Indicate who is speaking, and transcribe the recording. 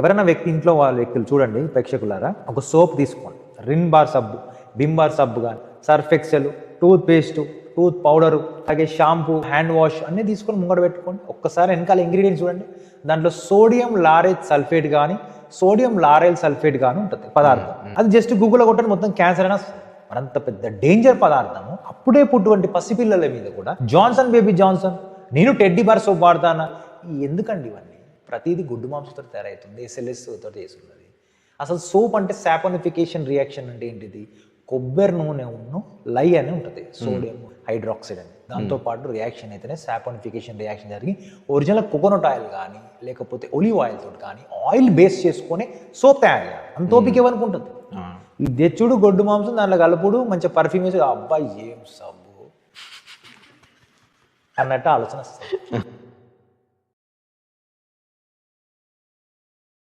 Speaker 1: ఎవరైనా వ్యక్తి ఇంట్లో వాళ్ళ వ్యక్తులు చూడండి ప్రేక్షకులారా ఒక సోప్ తీసుకోండి. రిన్ బార్ సబ్బు బిమ్ బార్ సబ్బు కానీ Surf Excel toothpaste tooth powder అలాగే షాంపూ హ్యాండ్ వాష్ అన్నీ తీసుకొని ముంగడ పెట్టుకోండి. ఒక్కసారి వెనకాల ఇంగ్రీడియంట్స్ చూడండి. దాంట్లో సోడియం లారేజ్ సల్ఫేట్ కానీ సోడియం లారైల్ సల్ఫేట్ కానీ ఉంటుంది పదార్థం. అది జస్ట్ గూగుల్లో కొట్టండి మొత్తం క్యాన్సర్ అయినా. మరంత పెద్ద డేంజర్ పదార్థము. అప్పుడే పుట్టువంటి పసిపిల్లల మీద కూడా. జాన్సన్ బేబీ జాన్సన్ నేను టెడ్డీ బార్ సోప్ వాడతానా? ఎందుకండి ఇవన్నీ? ప్రతిదీ గుడ్డు మాంసంతో తయారవుతుంది ఎస్ఎల్ఎస్ తోటి చేస్తున్నది అసలు సోప్ అంటే సాపనిఫికేషన్ రియాక్షన్ అంటే ఏంటిది? కొబ్బరి నూనె ఉన్ను లై అని ఉంటుంది సోడియం హైడ్రాక్సైడ్ అని. దాంతో పాటు రియాక్షన్ అయితేనే సాపనిఫికేషన్ రియాక్షన్ జరిగి ఒరిజినల్ కోకోనట్ ఆయిల్ కానీ లేకపోతే ఒలివ్ ఆయిల్ తోటి కానీ ఆయిల్ బేస్ చేసుకొని సోప్ తయారు చేయాలి. అంత ఓపిక ఏమనుకుంటుంది ఈ తెచ్చుడు గొడ్డు మాంసం దాంట్లో కలుపుడు మంచి పర్ఫ్యూమ్ వేసి అబ్బాయి ఏం సబ్బు? అన్నట్టు ఆలోచన వస్తుంది.